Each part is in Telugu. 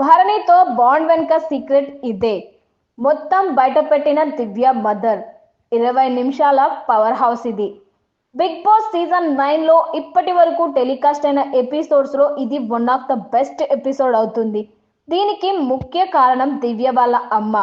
భరణితో బాండ్ వెనుక సీక్రెట్ ఇదే. మొత్తం బయటపెట్టిన దివ్య మదర్. ఇరవై నిమిషాల పవర్ హౌస్ ఇది. బిగ్ బాస్ సీజన్ నైన్లో ఇప్పటి వరకు టెలికాస్ట్ అయిన ఎపిసోడ్స్లో ఇది one of the best episode అవుతుంది. దీనికి ముఖ్య కారణం దివ్య వాళ్ళ అమ్మ.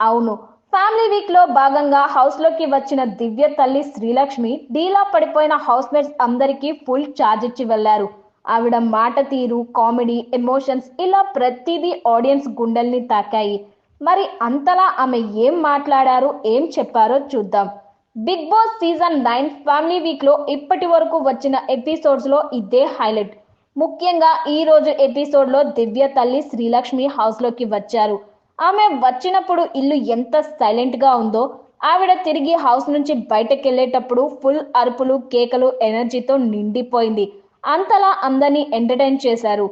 అవును ఫ్యామిలీ వీక్లో భాగంగా హౌస్లోకి వచ్చిన దివ్య తల్లి శ్రీలక్ష్మి డీలా పడిపోయిన హౌస్ మేట్స్ అందరికీ ఫుల్ ఛార్జ్ ఇచ్చి వెళ్ళారు ఆవిడ మాట తీరు కామెడీ ఎమోషన్స్ ఇలా ప్రతిదీ ఆడియన్స్ గుండెల్ని తాకాయి. మరి అంతలా ఆమె ఏం మాట్లాడారు ఏం చెప్పారో చూద్దాం. Big boss season nine family వీక్లో ఇప్పటి వరకు వచ్చిన ఎపిసోడ్స్లో ఇదే హైలైట్. ముఖ్యంగా ఈ రోజు ఎపిసోడ్లో దివ్య తల్లి శ్రీలక్ష్మి హౌస్లోకి వచ్చారు. ఆమె వచ్చినప్పుడు ఇల్లు ఎంత సైలెంట్గా ఉందో ఆవిడ తిరిగి హౌస్ నుంచి బయటకెళ్ళేటప్పుడు ఫుల్ అరుపులు కేకలు ఎనర్జీతో నిండిపోయింది. అంతలా అందరినీ ఎంటర్టైన్ చేశారు.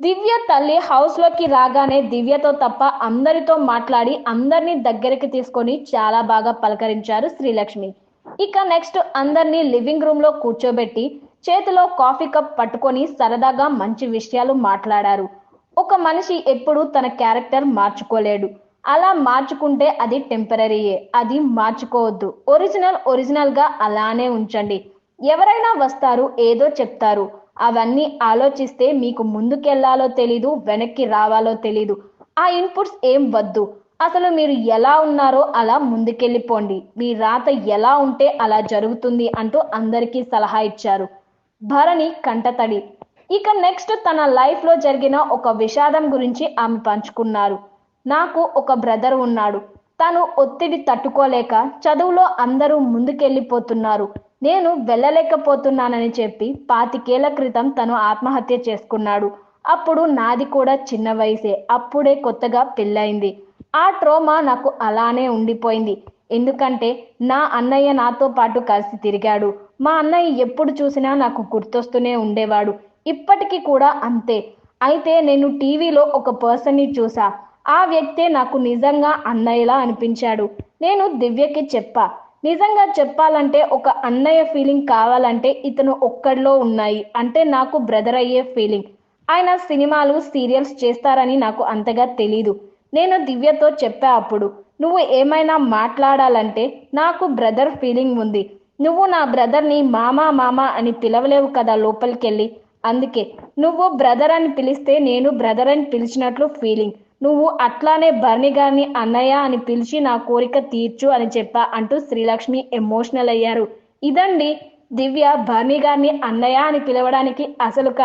దివ్య తల్లి హౌస్లోకి రాగానే దివ్యతో తప్ప అందరితో మాట్లాడి అందరినీ దగ్గరికి తీసుకొని చాలా బాగా పలకరించారు శ్రీలక్ష్మి. ఇక నెక్స్ట్ అందరినీ లివింగ్ రూమ్లో కూర్చోబెట్టి చేతిలో కాఫీ కప్ పట్టుకొని సరదాగా మంచి విషయాలు మాట్లాడారు. ఒక మనిషి ఎప్పుడు తన క్యారెక్టర్ మార్చుకోలేడు. అలా మార్చుకుంటే అది టెంపరీయే అది మార్చుకోవద్దు. ఒరిజినల్ ఒరిజినల్గా అలానే ఉంచండి. ఎవరైనా వస్తారు ఏదో చెప్తారు. అవన్నీ ఆలోచిస్తే మీకు ముందుకెళ్ళాలో తెలీదు వెనక్కి రావాలో తెలీదు. ఆ ఇన్పుట్స్ ఏం వద్దు. అసలు మీరు ఎలా ఉన్నారో అలా ముందుకెళ్ళిపోండి. మీ రాత ఎలా ఉంటే అలా జరుగుతుంది అంటూ అందరికీ సలహా ఇచ్చారు. భరణి కంటతడి. ఇక నెక్స్ట్ తన లైఫ్లో జరిగిన ఒక విషాదం గురించి ఆమె పంచుకున్నారు. నాకు ఒక బ్రదర్ ఉన్నాడు. తను ఒత్తిడి తట్టుకోలేక చదువులో అందరూ ముందుకెళ్ళిపోతున్నారు. నేను వెళ్ళలేకపోతున్నానని చెప్పి పాతికేళ్ళ క్రితం తను ఆత్మహత్య చేసుకున్నాడు. అప్పుడు నాది కూడా చిన్న వయసే. అప్పుడే కొత్తగా పెళ్ళయింది. ఆ ట్రోమా నాకు అలానే ఉండిపోయింది. ఎందుకంటే నా అన్నయ్య నాతో పాటు కలిసి తిరిగాడు. మా అన్నయ్య ఎప్పుడు చూసినా నాకు గుర్తొస్తూనే ఉండేవాడు. ఇప్పటికీ కూడా అంతే. అయితే నేను టీవీలో ఒక పర్సన్ని చూసా. ఆ వ్యక్తే నాకు నిజంగా అన్నయ్యలా అనిపించాడు. నేను దివ్యకి చెప్పా. నిజంగా చెప్పాలంటే ఒక అన్నయ్య ఫీలింగ్ కావాలంటే ఇతను ఒక్కడిలో ఉన్నాయి. అంటే నాకు బ్రదర్ అయ్యే ఫీలింగ్ ఆయన సినిమాలు సీరియల్స్ చేస్తారని నాకు అంతగా తెలీదు. నేను దివ్యతో చెప్పా అప్పుడు నువ్వు ఏమైనా మాట్లాడాలంటే నాకు బ్రదర్ ఫీలింగ్ ఉంది. నువ్వు నా బ్రదర్ని మామా మామా అని పిలవలేవు కదా లోపలికెళ్ళి. అందుకే నువ్వు బ్రదర్ అని పిలిస్తే నేను బ్రదర్ అని పిలిచినట్లు ఫీలింగ్ నువ్వు అట్లానే బర్ని గారిని అన్నయ్య అని పిలిచి నా కోరిక తీర్చు అని చెప్పా అంటూ శ్రీలక్ష్మి ఎమోషనల్ అయ్యారు. ఇదండి దివ్య బర్ని గారిని అన్నయ్య అని పిలవడానికి అసలు